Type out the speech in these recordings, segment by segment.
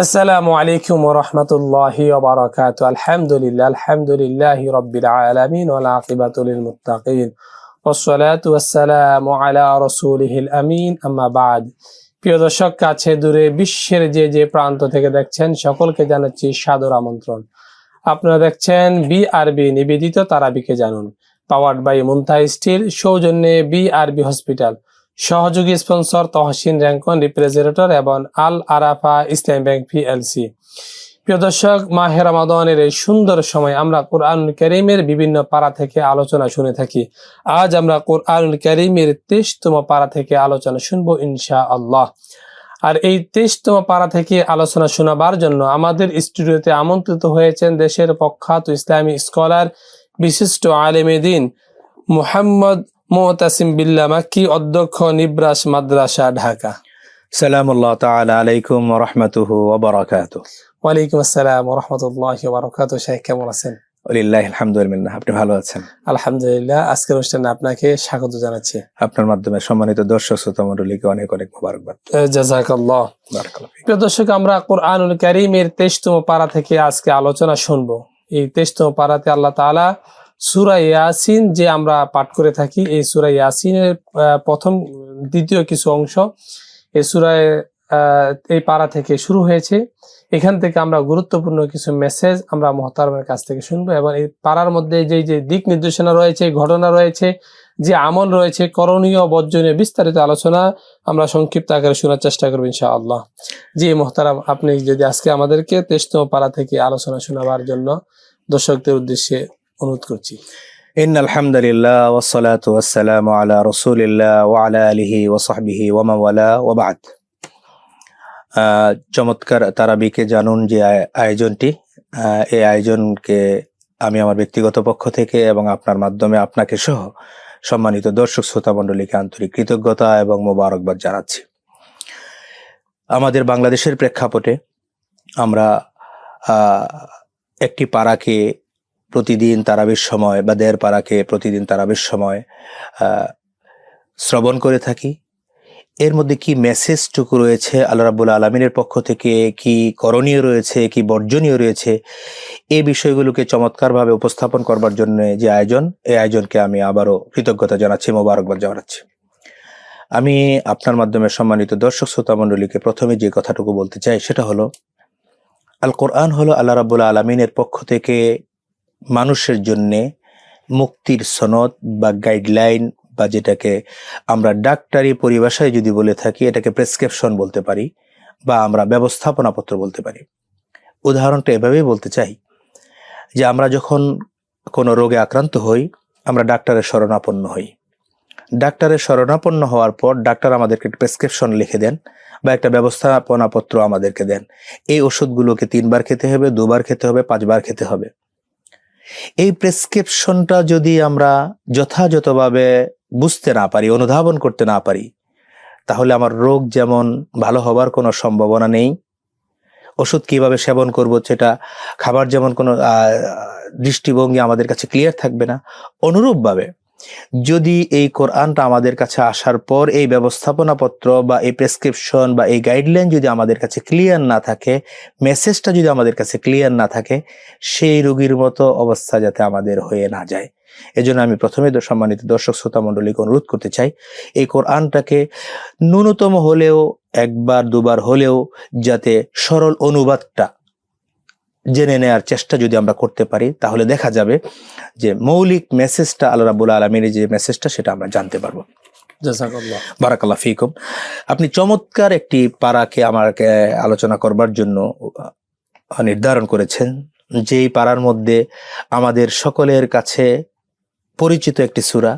আসসালামু আলাইকুম রহমতুল্লাহি ওবরাকাত আলহামদুলিল্লাহ আলহামদুলিল্লাহ রব্বিল আলামিন ওয়াল আকিবাতু লিল মুত্তাকিন والصلاة والسلام على رسوله الأمين أما بعد প্রিয় দর্শক কাছে দূরে বিশ্বের যে যে প্রান্ত থেকে দেখছেন সকলকে জানাচ্ছি সাদর আমন্ত্রণ আপনারা দেখছেন বিআরবি নিবেদিত তারাবিকে জানুন পাওয়ার্ড বাই মুন্তাই স্টিল সৌজন্যে বিআরবি হসপিটাল সহযোগী স্পন্সর তহসিন র্যাঙ্কন রিপ্রেজেন্টেটর এবং আল আরাফা ইসলাম ব্যাংক পিএলসি। প্রিয় দর্শক মাহের রমাদানের এই সুন্দর সময় আমরা কোরআন করিমের বিভিন্ন পাড়া থেকে আলোচনা শুনে থাকি। আজ আমরা কোরআন করিমের তেইশতম পাড়া থেকে আলোচনা শুনব ইনশা আল্লাহ আর এই তেইশতম পাড়া থেকে আলোচনা শোনাবার জন্য আমাদের স্টুডিওতে আমন্ত্রিত হয়েছেন দেশের প্রখ্যাত ইসলামী স্কলার, বিশিষ্ট আলেমে দিন, মুহাম্মদ বিল্লা মাক্কি অধ্যক্ষ নিব্রাস মাদ্রাসা ঢাকা। সালামুল্লাহ তাআলা আলাইকুম ওয়া রাহমাতুহু ওয়া বারাকাতুহু। ওয়ালাইকুম আসসালাম রহমতুল্লাহ বারকাত শেখ কেমন আছেন? আলহামদুলিল্লাহ আপনি ভালো আছেন? আলহামদুলিল্লাহ আজকের অনুষ্ঠানে আপনাকে স্বাগত জানাচ্ছি। আপনার মাধ্যমে সম্মানিত দর্শক শ্রোতা মণ্ডলীকে অনেক অনেক মোবারকবাদ। জাজাকাল্লাহ। প্রিয় দর্শক আমরা কোরআনুল কারিমের তেইশতম পারা থেকে আজকে আলোচনা শুনব। এই তেইশতম পারাতে আল্লাহ তাআলা সুরা ইয়াসিন যে আমরা পাঠ করে থাকি, এই সুরা ইয়াসিনের প্রথম, দ্বিতীয় কিছু অংশ এই সুরায় এই পাড়া থেকে শুরু হয়েছে। এখান থেকে আমরা গুরুত্বপূর্ণ কিছু মেসেজ আমরা মহতারমের কাছ থেকে শুনব এবং এই পাড়ার মধ্যে যে যে দিক নির্দেশনা রয়েছে, ঘটনা রয়েছে, যে আমল রয়েছে, করণীয় বর্জনীয় বিস্তারিত আলোচনা আমরা সংক্ষিপ্ত আকারে শোনার চেষ্টা করব ইনশাআল্লাহ। জি মোহতারাম, আপনি যদি আজকে আমাদেরকে তেইশতম পাড়া থেকে আলোচনা শোনাবার জন্য দর্শকদের উদ্দেশ্যে অনুরোধ করছি। ইন আলহামদুলিল্লাহ ওয়া সালাতু ওয়া সালামু আলা রাসূলিল্লাহ ওয়া আলা আলিহি ওয়া সাহবিহি ওয়া ওয়ালা ওয়া আহ, চমৎকার তারাবিকে জানুন যে আয়- আয়োজনটি। এই আয়োজনকে আমি আমার ব্যক্তিগত পক্ষ থেকে এবং আপনার মাধ্যমে আপনাকে সহ সম্মানিত দর্শক শ্রোতা মণ্ডলীকে আন্তরিক কৃতজ্ঞতা এবং মোবারকবাদ জানাচ্ছি। আমাদের বাংলাদেশের প্রেক্ষাপটে আমরা একটি পাড়াকে প্রতিদিন তারাবির সময় বা দেড় পাড়াকে প্রতিদিন তারাবির সময় শ্রবণ করে থাকি। এর মধ্যে কি মেসেজটুকু রয়েছে আল্লাহ রাবুল আলমিনের পক্ষ থেকে? কি করণীয় রয়েছে? কি বর্জনীয় রয়েছে? এই বিষয়গুলোকে চমৎকারভাবে উপস্থাপন করবার জন্য যে আয়োজন এই আয়োজনকে আমি আবারও কৃতজ্ঞতা জানাচ্ছি, মোবারকবাদ জানাচ্ছি। আমি আপনার মাধ্যমে সম্মানিত দর্শক শ্রোতা মণ্ডলীকে প্রথমে যে কথাটুকু বলতে চাই সেটা হলো আল কোরআন হলো আল্লাহ রাবুল আলমিনের পক্ষ থেকে মানুষের জন্যে মুক্তির সনদ বা গাইডলাইন বা যেটাকে আমরা ডাক্তারি পরিভাষায় যদি বলে থাকি, এটাকে প্রেসক্রিপশন বলতে পারি বা আমরা ব্যবস্থাপনাপত্র বলতে পারি। উদাহরণটা এভাবেই বলতে চাই যে আমরা যখন কোনো রোগে আক্রান্ত হই, আমরা ডাক্তারের শরণাপন্ন হই। ডাক্তারের শরণাপন্ন হওয়ার পর ডাক্তার আমাদেরকে প্রেসক্রিপশন লিখে দেন বা একটা ব্যবস্থাপনাপত্র আমাদেরকে দেন। এই ওষুধগুলোকে তিনবার খেতে হবে, দুবার খেতে হবে, পাঁচবার খেতে হবে। এই প্রেসক্রিপশনটা যদি আমরা যথাযথভাবে বুঝতে না পারি, অনুধাবন করতে না পারি, তাহলে আমার রোগ যেমন ভালো হবার কোনো সম্ভাবনা নেই, ওষুধ কীভাবে সেবন করব সেটা, খাবার যেমন কোনো দৃষ্টিভঙ্গি আমাদের কাছে ক্লিয়ার থাকবে না, অনুরূপভাবে যদি এই কোরআনটা আমাদের কাছে আসার পর এই ব্যবস্থাপনাপত্র বা এই প্রেসক্রিপশন বা এই গাইডলাইন যদি আমাদের কাছে ক্লিয়ার না থাকে মেসেজটা যদি আমাদের কাছে ক্লিয়ার না থাকে, সেই রোগীর মতো অবস্থা যাতে আমাদের হয়ে না যায়। এজন্য আমি প্রথমে সম্মানিত দর্শক, শ্রোতা মণ্ডলীকে অনুরোধ করতে চাই, এই কোরআনটাকে ন্যূনতম হলেও, একবার দুবার হলেও যাতে সরল অনুবাদটা জেনে নেয়ার চেষ্টা যদি আমরা করতে পারি তাহলে দেখা যাবে যে মৌলিক মেসেজটা আল্লাহ রাবুল আলমীর যে মেসেজটা সেটা আমরা জানতে পারব। বারাকাল্লাহ ফিকুম। আপনি চমৎকার একটি পাড়াকে আমাকে আলোচনা করবার জন্য নির্ধারণ করেছেন যেই পাড়ার মধ্যে আমাদের সকলের কাছে পরিচিত একটি সূরা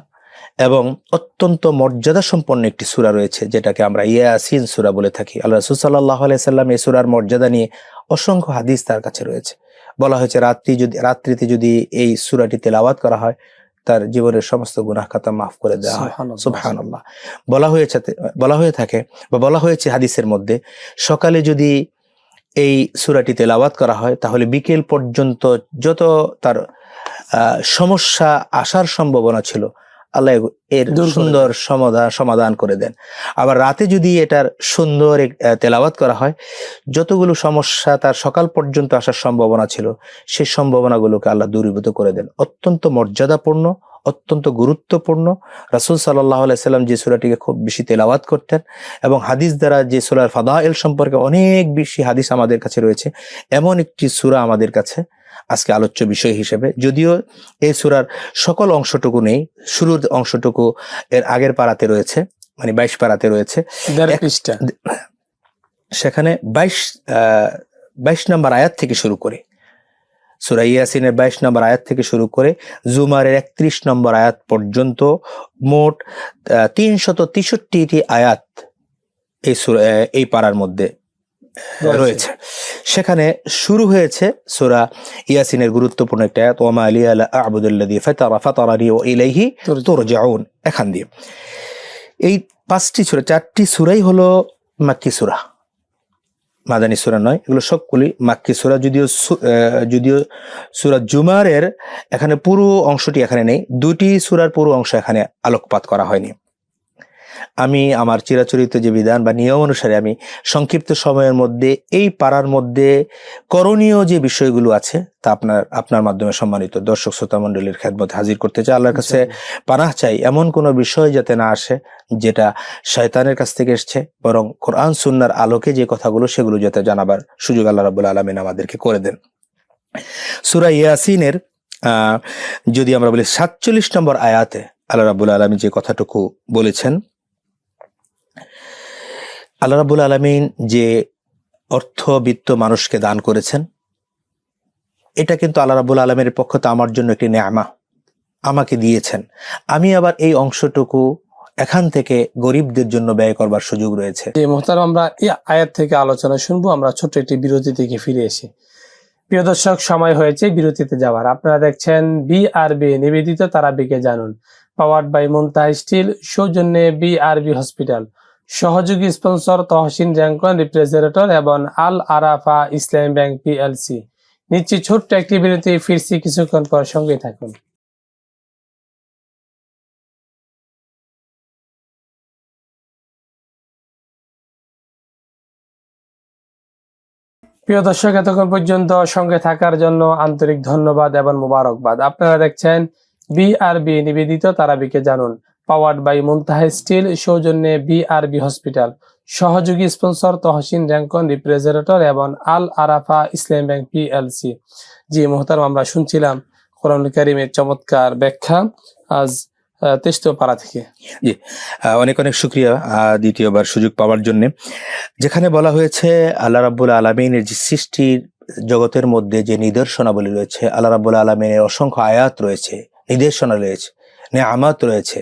এবং অত্যন্ত মর্যাদা সম্পন্ন একটি সূরা রয়েছে যেটাকে আমরা ইয়াসিন সুরা বলে থাকি। আল্লাহ রসুল সাল্লাহ সাল্লাম এই সূরার মর্যাদা নিয়ে অসংখ্য হাদিস তার কাছে রয়েছে। বলা হয়েছে রাত্রি যদি রাত্রিতে যদি এই সূরাটি তেলাওয়াত করা হয় তার জীবনের সমস্ত গুনাহ খাতা মাফ করে দেওয়া হয়। বলা হয়েছে বলা হয়ে থাকে বা বলা হয়েছে হাদিসের মধ্যে সকালে যদি এই সূরাটি তেলাওয়াত করা হয় তাহলে বিকেল পর্যন্ত যত তার সমস্যা আসার সম্ভাবনা ছিল আল্লাহ এর সুন্দর সমাধান সমাধান করে দেন। আবার রাতে যদি এটার সুন্দর তেলাওয়াত করা হয় যতগুলো সমস্যা তার সকাল পর্যন্ত আসার সম্ভাবনা ছিল সেই সম্ভাবনাগুলোকে আল্লাহ দূরীভূত করে দেন। অত্যন্ত মর্যাদাপূর্ণ অত্যন্ত গুরুত্বপূর্ণ। রাসুল সাল্লাহ সাল্লাম যে সুরাটিকে খুব বেশি তেলাওয়াত করতেন এবং হাদিস দ্বারা যে সুরার ফাদাইল সম্পর্কে অনেক বেশি হাদিস আমাদের কাছে রয়েছে এমন একটি সুরা আমাদের কাছে আজকে আলোচ্য বিষয় হিসেবে। যদিও এই সুরার সকল অংশটুকু নেই শুরুর অংশটুকু এর আগের পাড়াতে রয়েছে মানে বাইশ পাড়াতে রয়েছে। সেখানে বাইশ আহ বাইশ নম্বর আয়াত থেকে শুরু করে। সুরা ইয়াসিনের বাইশ নম্বর আয়াত থেকে শুরু করে জুমারের একত্রিশ নম্বর আয়াত পর্যন্ত মোট তিনশত তেষট্টিটি আয়াত এই এই পাড়ার মধ্যে রয়েছে। সেখানে শুরু হয়েছে সুরা ইয়াসিনের গুরুত্বপূর্ণ একটা আয়াত ওমা আলী আলা আবুদুল্লাদি ফাতারা ফাতারানি ও ইলাইহি। তুরজাউন এখান দিয়ে এই পাঁচটি সূরা চারটি সূরাই হলো মাক্কি সূরা মাদানী সুরা নয়, এগুলো সবগুলি মাক্কি সুরা, যদিও যদিও সুরা জুমারের এখানে পুরো অংশটি এখানে নেই, দুটি সুরার পুরো অংশ এখানে আলোকপাত করা হয়নি। আমি আমার চিরাচরিত যে বিধান বা নিয়ম অনুসারে আমি সংক্ষিপ্ত সময়ের মধ্যে এই পাড়ার মধ্যে করণীয় যে বিষয়গুলো আছে তা আপনার আপনার মাধ্যমে সম্মানিত দর্শক শ্রোতা মন্ডলীর খেদমত হাজির করতে চাই। আল্লাহর কাছে পানাহ চাই এমন কোনো বিষয় যাতে না আসে যেটা শয়তানের কাছ থেকে এসছে বরং কোরআন সুন্নার আলোকে যে কথাগুলো সেগুলো যাতে জানাবার সুযোগ আল্লাহ রাবুল আলমিন আমাদেরকে করে দেন। সুরা ইয়াসিনের আহ, যদি আমরা বলি সাতচল্লিশ নম্বর আয়াতে আল্লাহ রাবুল আলমী যে কথাটুকু বলেছেন আল্লাহ রাবুল আলমিন যে অর্থবিত্ত মানুষকে দান করেছেন, এটা কিন্তু আল্লাহ রাবুল আলমের পক্ষ থেকে আমার জন্য একটি নেয়ামা। আমাকে দিয়েছেন। আমি আবার এই অংশটুকু এখান থেকে গরিবদের জন্য ব্যয় করবার সুযোগ রয়েছে। আমরা এই আয়াত থেকে আলোচনা শুনব, আমরা ছোট্ট একটি বিরতি থেকে ফিরে এসে। প্রিয় দর্শক, সময় হয়েছে বিরতিতে যাওয়ার। আপনারা দেখছেন বি আর বি নিবেদিত তারাবিকে জানুন। পাওয়ার্ড বাই মুন্তাহ স্টিল সৌজন্যে বি আর বি হসপিটাল সহযোগী স্পন্সর তহসিন র্যাঙ্কন, রিপ্রেজেন্টেটর এবং আল আরাফা ইসলাম ব্যাংক পিএলসি। নিচ্ছি ছোট্ট একটি বিরতি, ফিরছি কিছুক্ষণ পর সঙ্গে থাকুন। প্রিয় দর্শক, এতক্ষণ পর্যন্ত সঙ্গে থাকার জন্য আন্তরিক ধন্যবাদ এবং মোবারকবাদ। আপনারা দেখছেন বিআরবি নিবেদিত তারাবিকে জানুন। পাওয়ার্ড বাই মুনতাহা স্টিল সৌজন্যে বিআরবি হসপিটাল। সহযোগী স্পন্সর তহসিন র্যাঙ্কন রিপ্রেজেন্টেটর এবং আল আরাফা ইসলাম ব্যাংক পিএলসি জি মোহতারাম আমরা শুনছিলাম কোরআন কারিমের চমৎকার ব্যাখ্যা। আজ পাড়া থেকে। আহ, অনেক অনেক শুক্রিয়া দ্বিতীয়বার সুযোগ পাওয়ার জন্য। যেখানে বলা হয়েছে আল্লাহ রাব্বুল আলমিনের যে সৃষ্টির জগতের মধ্যে যে নিদর্শনাবলী রয়েছে আল্লাহ রাব্বুল আলমিনের অসংখ্য আয়াত রয়েছে নির্দেশনা রয়েছে নেয়ামাত রয়েছে।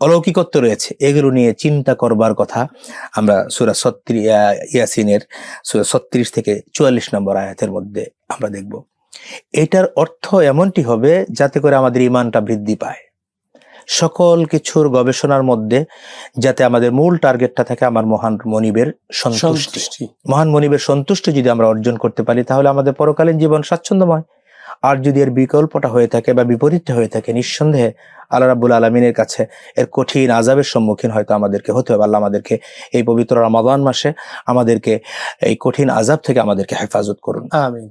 অলৌকিকত্ব রয়েছে। এগুলো নিয়ে চিন্তা করবার কথা আমরা সুরা সত্রি ইয়াসিনের সুরা ছত্রিশ থেকে চুয়াল্লিশ নম্বর আয়াতের মধ্যে আমরা দেখব। এটার অর্থ এমনটি হবে যাতে করে আমাদের ইমানটা বৃদ্ধি পায়। সকল কিছুর গবেষণার মধ্যে যাতে আমাদের মূল টার্গেটটা থাকে আমার মহান মনিবের সন্তুষ্টি। সন্তুষ্টি। মহান মনিবের সন্তুষ্টি যদি আমরা অর্জন করতে পারি তাহলে আমাদের পরকালীন জীবন স্বাচ্ছন্দ্যময়। আর যদি এর বিকল্পটা হয়ে থাকে বা বিপরীতটা হয়ে থাকে নিঃসন্দেহে আল্লাহ রাব্বুল আলমিনের কাছে এর কঠিন আজাবের সম্মুখীন হয়তো আমাদেরকে হতে হবে। আল্লাহ আমাদেরকে এই পবিত্র রমাদান মাসে আমাদেরকে এই কঠিন আজাব থেকে আমাদেরকে হেফাজত করুন। আমিন।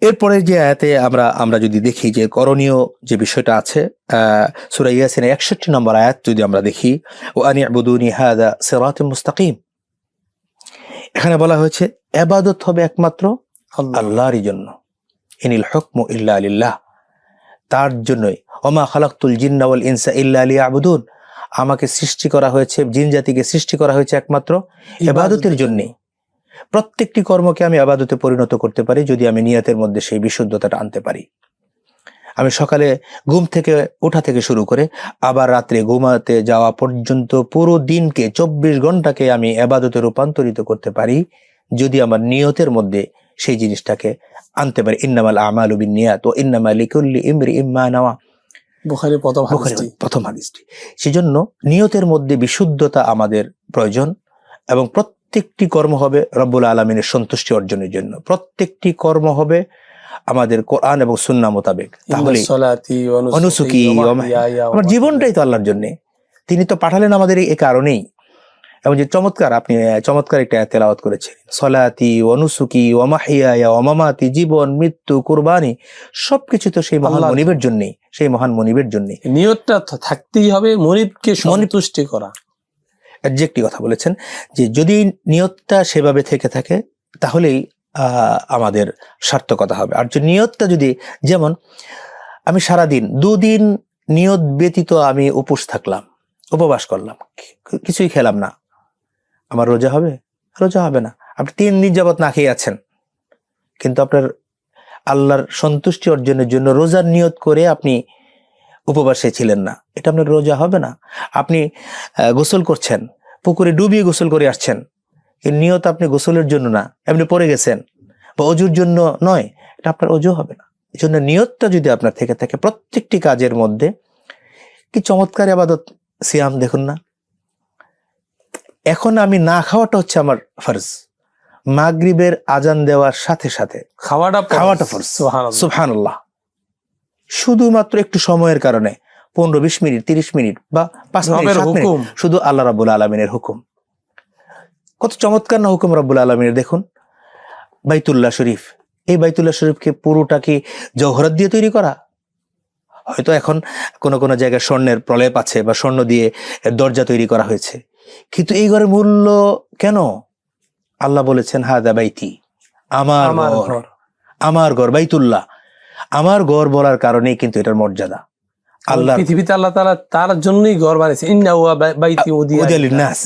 এরপরে যে আয়াতে আমরা আমরা যদি দেখি যে করণীয় যে বিষয়টা আছে আহ সুরা ইয়াসিনের একষট্টি নম্বর আয়াত যদি আমরা দেখি ও আনি আবুদুনি হাদা সিরাত মুস্তাকিম। এখানে বলা হয়েছে এবাদত হবে একমাত্র আল্লাহরই জন্য। ইনিল হুকমু ইল্লা আলিল্লাহ তার জন্যই, ওমা খালাকতুল জিন্না ওয়াল ইনসা ইল্লা লিয়াবুদুন। আমাকে সৃষ্টি করা হয়েছে, জিন জাতিকে সৃষ্টি করা হয়েছে একমাত্র এবাদতের জন্যে। প্রত্যেকটি কর্মকে আমি আবাদতে পরিণত করতে পারি, যদি আমি নিয়তের মধ্যে সেই বিশুদ্ধতাটা আনতে পারি। আমি সকালে ঘুম থেকে ওঠা থেকে শুরু করে আবার রাত্রে ঘুমাতে যাওয়া পর্যন্ত পুরো দিনকে চব্বিশ ঘন্টাকে আমি এবাদতে রূপান্তরিত করতে পারি, যদি আমার নিয়তের মধ্যে সেই জিনিসটাকে আনতে পারি। ইন্নামাল আমাল নিয়াত ও ইন্নামা লিকুল্লি ইমরি ইম্মা নাওয়া। বুখারি প্রথম প্রথম হাদিসটি। সেজন্য নিয়তের মধ্যে বিশুদ্ধতা আমাদের প্রয়োজন এবং প্রত্যেকটি কর্ম হবে রব্বুল আলমিনের সন্তুষ্টি অর্জনের জন্য। প্রত্যেকটি কর্ম হবে আমাদের কোরআন এবং সুন্নাহ মোতাবেক। তাহলে অনুসুকি আমার জীবনটাই তো আল্লাহর জন্য। তিনি তো পাঠালেন আমাদের এই কারণেই। এবং যে চমৎকার আপনি চমৎকার একটা তেলাওয়াত করেছেন। সলাতি অনুসুকি ওমাহিয়া ওমামাতি জীবন মৃত্যু কুরবানি সবকিছু তো সেই মহান মনিবের জন্যই সেই মহান মনিবের জন্যই। নিয়তটা থাকতেই হবে মনিবকে সন্তুষ্টি করা। যে একটি কথা বলেছেন যে যদি নিয়তটা সেভাবে থেকে থাকে তাহলেই আহ, আমাদের সার্থকতা হবে। আর যে নিয়তটা যদি যেমন আমি সারাদিন দুদিন নিয়ত ব্যতীত আমি উপোস থাকলাম উপবাস করলাম কিছুই খেলাম না আমার রোজা হবে? রোজা হবে না। আপনি তিন দিন যাবৎ না খেয়ে আছেন। কিন্তু আপনার আল্লাহর সন্তুষ্টি অর্জনের জন্য রোজার নিয়ত করে আপনি উপবাসে ছিলেন না। এটা আপনার রোজা হবে না। আপনি গোসল করছেন। পুকুরে ডুবিয়ে গোসল করে আসছেন। এর নিয়ত আপনি গোসলের জন্য না। এমনি পড়ে গেছেন। বা অজুর জন্য নয়। এটা আপনার অজু হবে না। এই জন্য নিয়তটা যদি আপনার থেকে থাকে, প্রত্যেকটি কাজের মধ্যে কি চমৎকার আবাদত সিয়াম দেখুন না? এখন আমি না খাওয়াটা হচ্ছে আমার ফরজ। মাগরিবের আজান দেওয়ার সাথে সাথে খাওয়াটা খাওয়াটা ফরজ। সুবহানাল্লাহ। শুধুমাত্র একটু সময়ের কারণে পনেরো বিশ মিনিট তিরিশ মিনিট বা পাঁচ মিনিট শুধু আল্লাহ রাবুল আলমিনের হুকুম। কত চমৎকার না হুকুম রাবুল আলমিনের। দেখুন বাইতুল্লাহ শরীফ। এই বাইতুল্লাহ শরীফকে পুরোটা কি জহরত দিয়ে তৈরি করা? হয়তো এখন কোন কোন জায়গায় স্বর্ণের প্রলেপ আছে বা স্বর্ণ দিয়ে দরজা তৈরি করা হয়েছে। কিন্তু এই ঘরের মূল্য কেন? আল্লাহ বলেছেন হাদা বাইতি আমার ঘর। আমার ঘর বাইতুল্লাহ। আমার ঘর বলার কারণেই কিন্তু এটার মর্যাদা। আল্লাহ পৃথিবীতে আল্লাহ তাআলা তার জন্যই ঘর বানিয়েছে। ইন্না ওয়া বাইতি উদিয়া নাস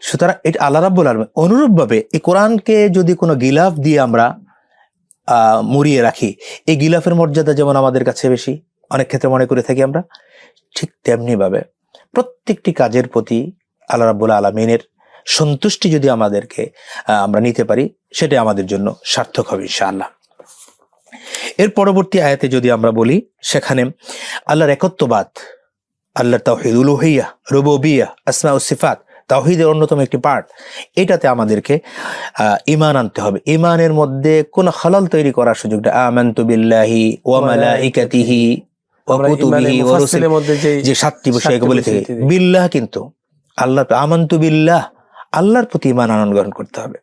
সুতরাং এটা আল্লাহ রাব্বুল আলামিন অনুরূপ ভাবে এই কোরআনকে যদি কোনো গিলাফ দিয়ে আমরা আহ, মুড়িয়ে রাখি এই গিলাফের মর্যাদা যেমন আমাদের কাছে বেশি অনেক ক্ষেত্রে মনে করে থাকি আমরা ঠিক তেমনি ভাবে প্রত্যেকটি কাজের প্রতি আল্লাহ রাব্বুল আলমিনের সন্তুষ্টি যদি আমাদেরকে আমরা নিতে পারি সেটাই আমাদের জন্য সার্থক হবে ইনশাআল্লাহ এর পরবর্তী আয়াতে যদি আমরা বলি সেখানে আল্লাহর একত্ববাদ আল্লাহর তাওহিদ উলুহিয়া রুবুবিয়া আসমা সিফাত তাওহিদের অন্যতম একটি পার্ট এটাতে আমাদেরকে আহ, ইমান আনতে হবে ইমানের মধ্যে কোন হালাল তৈরি করার সুযোগটা আমান্তু বিল্লাহি ওয়া মালাইকাতিহি ওয়া কুতুবিহি ওয়া রুসুলিহি মধ্যে যে সাতটি বিষয় বলে থেকে। বিল্লাহ কিন্তু আল্লাহ আমান্তু বিল্লাহ আল্লাহর প্রতি ইমান আনয়ন গ্রহণ করতে হবে।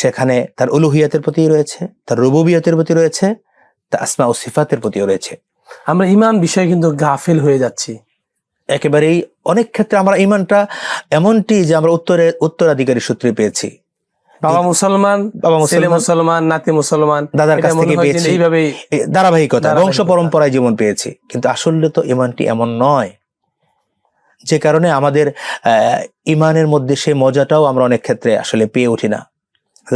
সেখানে তার উলুহিয়াতের প্রতি রয়েছে তার রুবুবিয়াতের প্রতি রয়েছে তার আসমা ও সিফাতের প্রতিও রয়েছে। আমরা ইমান বিষয়ে কিন্তু গাফিল হয়ে যাচ্ছি। একেবারেই অনেক ক্ষেত্রে আমরা ইমানটা এমনটি যে আমরা উত্তরে উত্তরাধিকারী সূত্রে পেয়েছি। বাবা মুসলমান বাবা ছেলে মুসলমান নাতি মুসলমান দাদার কাছ থেকে পেয়েছি। ধারাবাহিকতা বংশ পরম্পরায় জীবন পেয়েছি। কিন্তু আসলে তো ইমানটি এমন নয়। যে কারণে আমাদের ইমানের মধ্যে সেই মজাটাও আমরা অনেক ক্ষেত্রে আসলে পেয়ে উঠি না।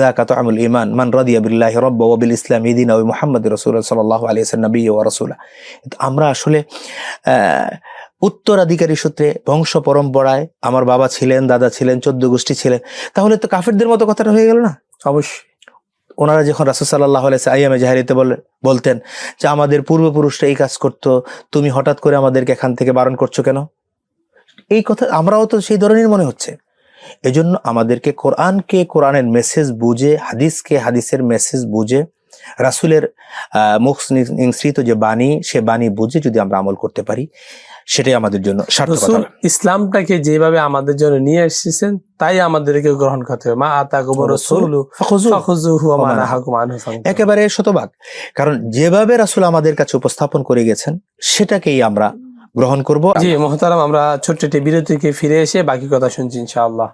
জাকাত আমুল ইমান মান রাদিয়া বিল্লাহ রব্ব বিল ইসলাম ইদিন ওই মোহাম্মদ রসুল সাল্লাহ আলী নবী ও রসুল। আমরা আসলে উত্তরাধিকারী সূত্রে বংশ পরম্পরায় আমার বাবা ছিলেন দাদা ছিলেন চোদ্দ গোষ্ঠী ছিলেন তাহলে তো কাফেরদের মতো কথাটা হয়ে গেল না? অবশ্যই। ওনারা যখন রাসুল সাল্লাহ আইয়ামে জাহারিতে বলতেন যে আমাদের পূর্বপুরুষরা এই কাজ করতো তুমি হঠাৎ করে আমাদেরকে এখান থেকে বারণ করছ কেন? এই কথা আমরাও তো সেই ধরনের মনে হচ্ছে। এজন্য আমাদেরকে কোরআনকে কোরআনের মেসেজ বুঝে হাদিসকে হাদিসের মেসেজ বুঝে রাসুলের আহ, মুখ নিঃসৃত যে বাণী সে বাণী বুঝে যদি আমরা আমল করতে পারি সেটাই আমাদের জন্য ইসলামটাকে যেভাবে আমাদের জন্য নিয়ে এসেছেন তাই আমাদেরকে গ্রহণ করতে হবে। মা আতা। একেবারে শতভাগ। কারণ যেভাবে রাসুল আমাদের কাছে উপস্থাপন করে গেছেন সেটাকেই আমরা গ্রহণ করব। জি, মোহতারাম, আমরা ছোট্ট একটি বিরতিকে ফিরে এসে বাকি কথা শুনছি ইনশাআল্লাহ।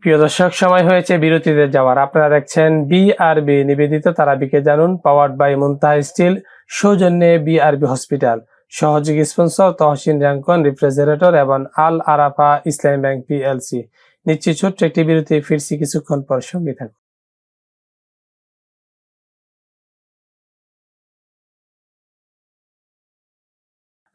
প্রিয় দর্শক, সময় হয়েছে বিরতিতে যাওয়ার। আপনারা দেখছেন বিআরবি নিবেদিত তারাবিকে জানুন পাওয়ার্ড বাই মুনতাহ স্টিল, সৌজন্যে বিআরবি হসপিটাল সহযোগী স্পন্সর তহসিন র্যাঙ্কন রিফ্রিজারেটর এবং আল আরাফা ইসলামী ব্যাংক পিএলসি নিচ্ছি ছোট্ট একটি বিরতি ফিরছি কিছুক্ষণ পর। সঙ্গে থাকুন।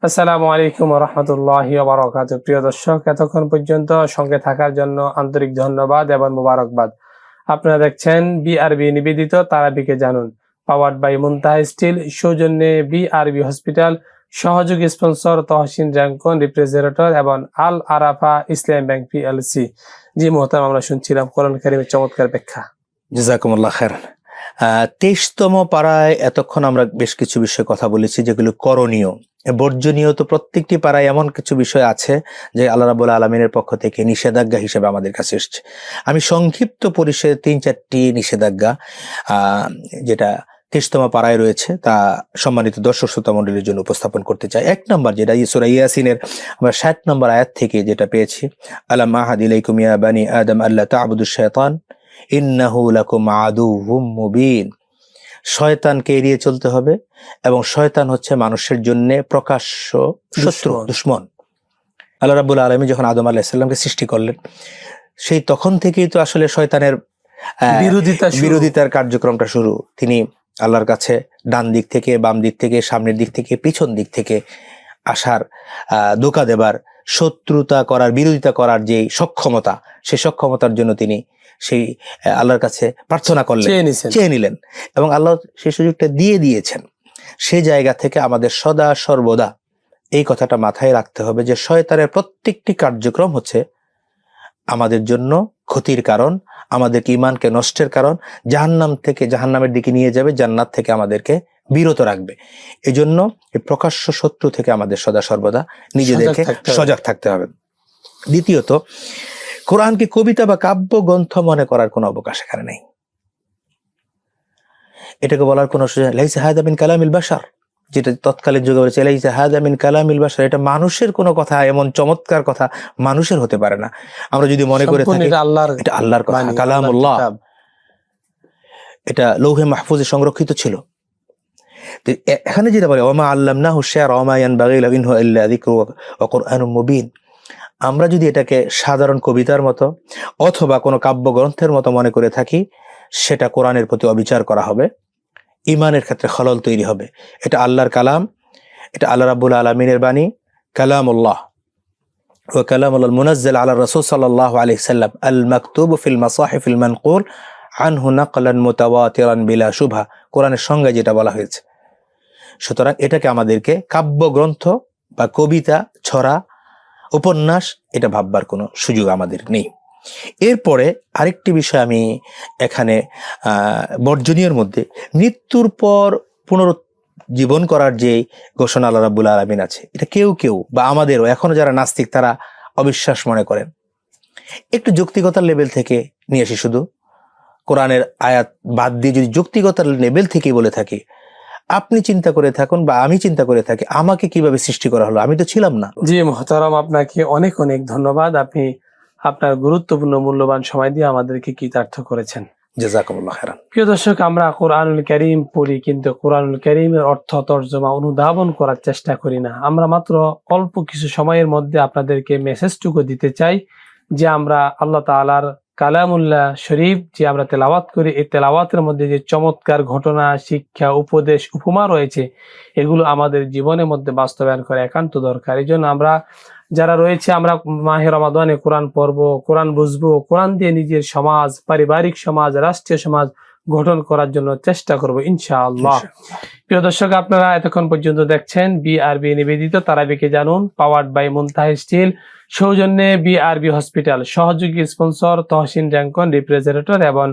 আসসালামু আলাইকুম রহমতুল্লাহ বারকাত প্রিয় দর্শক, এতক্ষণ পর্যন্ত সঙ্গে থাকার জন্য আন্তরিক ধন্যবাদ এবং মুবারকবাদ। আপনারা দেখছেন বিআরবি নিবেদিত, তারাবিকে জানুন। পাওয়ার্ড বাই মুনতাহ স্টিল সৌজন্যে বিআরবি হসপিটাল সহযোগী স্পন্সর তহসিন র্যাঙ্কন রিফ্রিজারেটর এবং আল আরাফা ইসলাম ব্যাংক পিএলসি জি মোহতাম আমরা শুনছিলাম কোরআন কারিমের চমৎকার ব্যাখ্যা। জাজাকুমুল্লাহ খের তেইশতম পাড়ায় এতক্ষণ আমরা বেশ কিছু বিষয়ে কথা বলেছি, যেগুলো করণীয়। বর্জনীয় তো প্রত্যেকটি পাড়ায় এমন কিছু বিষয় আছে যে আল্লাহ রাবুল আলমিনের পক্ষ থেকে নিষেধাজ্ঞা হিসেবে আমাদের কাছে এসছে। আমি সংক্ষিপ্ত পরিসরে তিন চারটি নিষেধাজ্ঞা যেটা তেইশতম পাড়ায় রয়েছে, তা সম্মানিত দর্শক শ্রোতা মন্ডলীর জন্য উপস্থাপন করতে চাই। এক নম্বর যেটা ইসুরা ইয়াসিনের, আমরা ষাট নম্বর আয়াত থেকে যেটা পেয়েছি, আলাম মাহাদ ইলাইকুম ইয়া বানি আদম আল্লাহ তা'বুদুশ শাইতান, ইন্নাহু লাকুম আদুউম মুবিন। শয়তানকে এড়িয়ে চলতে হবে এবং শয়তান হচ্ছে মানুষের জন্য প্রকাশ্য শত্রু দুশ্মন। আল্লাহ রাব্বুল আলমী যখন আদম আলাহ ইসলামকে সৃষ্টি করলেন সেই তখন থেকেই তো আসলে শয়তানের বিরোধিতা। বিরোধিতার কার্যক্রমটা শুরু তিনি আল্লাহর কাছে ডান দিক থেকে বাম দিক থেকে সামনের দিক থেকে পিছন দিক থেকে আসার আহ, ধোকা দেবার শত্রুতা করার বিরোধিতা করার যে সক্ষমতা সেই সক্ষমতার জন্য তিনি সেই আল্লাহর কাছে প্রার্থনা করলেন। চেয়ে নিছেন। চেয়ে নিলেন। এবং আল্লাহ সেই সুযোগটা দিয়ে দিয়েছেন। সেই জায়গা থেকে আমাদের সদা সর্বদা এই কথাটা মাথায় রাখতে হবে যে শয়তানের প্রত্যেকটি কার্যক্রম হচ্ছে আমাদের জন্য ক্ষতির কারণ আমাদেরকে ইমানকে নষ্টের কারণ জাহান্নাম থেকে জাহান্নামের দিকে নিয়ে যাবে জান্নাত থেকে আমাদেরকে বিরত রাখবে। এই জন্য এই প্রকাশ্য শত্রু থেকে আমাদের সদা সর্বদা নিজেদেরকে সজাগ থাকতে হবে। দ্বিতীয়ত কোরআনকে কবিতা বা কাব্য গ্রন্থ মনে করার কোনো অবকাশ এখানে নেই। এটাকে বলার কোনো সুযোগ লাইসা হাদা মিন কালামিল বাশার যেটা তৎকালীন যুগে বলেছে লাইসা হাদা মিন কালামিল বাশার এটা মানুষের কোনো কথা এমন চমৎকার কথা মানুষের হতে পারে না। আমরা যদি মনে করে থাকি আল্লাহর এটা আল্লাহর কথা কালামুল্লাহ। এটা লৌহে মাহফুজে সংরক্ষিত ছিল। এখানে যেটা বলে ওমা আল্লাম না হুশিয়ার ওমায়ান বাগিল ইনহু ইল্লা যিকরু ওয়া কুরআনুম মুবিন। আমরা যদি এটাকে সাধারণ কবিতার মতো অথবা কোনো কাব্যগ্রন্থের মতো মনে করে থাকি, সেটা কোরআনের প্রতি অবিচার করা হবে। ইমানের ক্ষেত্রে খলল তৈরি হবে। এটা আল্লাহর কালাম, এটা আল্লাহ রাব্বুল আলমিনের বাণী, কালামুল্লাহ। ও কালামুল্লাহ মুনাজ্জাল আল্লাহ রাসূল সাল্লাল্লাহু আলি সাল্লাম। আল মাকতুব ফিল মাসাহিফিল মানকুল আনহু নাকলান মুতাওয়াতিরান বিলা শুভা কোরআনের সঙ্গে যেটা বলা হয়েছে। সুতরাং এটাকে আমাদেরকে কাব্যগ্রন্থ বা কবিতা, ছড়া উপন্যাস, এটা ভাববার কোনো সুযোগ আমাদের নেই। এরপরে আরেকটি বিষয় আমি এখানে বর্জনীয়র মধ্যে মৃত্যুর পর পুনর জীবন করার যে ঘোষণা আল্লাহ রাব্বুল আলমিন আছে, এটা কেউ কেউ বা আমাদেরও, এখনও যারা নাস্তিক তারা অবিশ্বাস মনে করেন। একটু যৌক্তিকতার লেভেল থেকে নিয়ে আসি শুধু। কোরআনের আয়াত বাদ দিয়ে যদি যৌক্তিকতার লেভেল থেকেই বলে থাকি আপনি চিন্তা করে থাকুন বা আমি চিন্তা করে থাকি আমাকে কীভাবে সৃষ্টি করা হলো? আমি তো ছিলাম না। জি মহতারাম আপনাকে অনেক অনেক ধন্যবাদ। আপনি আপনার গুরুত্বপূর্ণ মূল্যবান সময় দিয়ে আমাদেরকে কৃতার্থ করেছেন। জাজাকুমুল্লাহ খেরান প্রিয় দর্শক আমরা কোরআনুল করিম পড়ি কিন্তু কোরআনুল করিমের অর্থ তর্জমা অনুধাবন করার চেষ্টা করি না। আমরা মাত্র অল্প কিছু সময়ের মধ্যে আপনাদেরকে মেসেজটুকু দিতে চাই যে আমরা আল্লাহ তাআলার কালামুল্লাহ শরীফ যে আমরা তেলাওয়াত করি, এই তেলাওয়াতের মধ্যে যে চমৎকার ঘটনা, শিক্ষা, উপদেশ, উপমা রয়েছে, এগুলো আমাদের জীবনের মধ্যে বাস্তবায়ন করা একান্ত দরকার। এই জন্য আমরা যারা রয়েছে, আমরা মাহে রমাদানে কোরআন পড়ব, কোরআন বুঝব, কোরআন দিয়ে নিজের সমাজ, পারিবারিক সমাজ, রাষ্ট্রীয় সমাজ গঠন করার জন্য চেষ্টা করব, ইনশাআল্লাহ। প্রিয় দর্শক, আপনারা এতক্ষণ পর্যন্ত দেখছেন বিআরবি নিবেদিত, তারাবিকে জানুন পাওয়ার্ড বাই মুনতাহ স্টিল সৌজন্যে বিআরবি হসপিটাল সহযোগী স্পন্সর, তহসিন র্যাঙ্কন, রিপ্রেজেন্টেটর এবং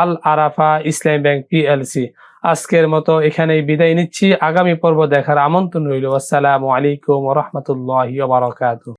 আল আরাফা ইসলাম ব্যাংক পিএলসি আজকের মতো এখানেই বিদায় নিচ্ছি। আগামী পর্ব দেখার আমন্ত্রণ রইল। আসসালামু আলাইকুম রহমতুল্লাহ বারাকাতু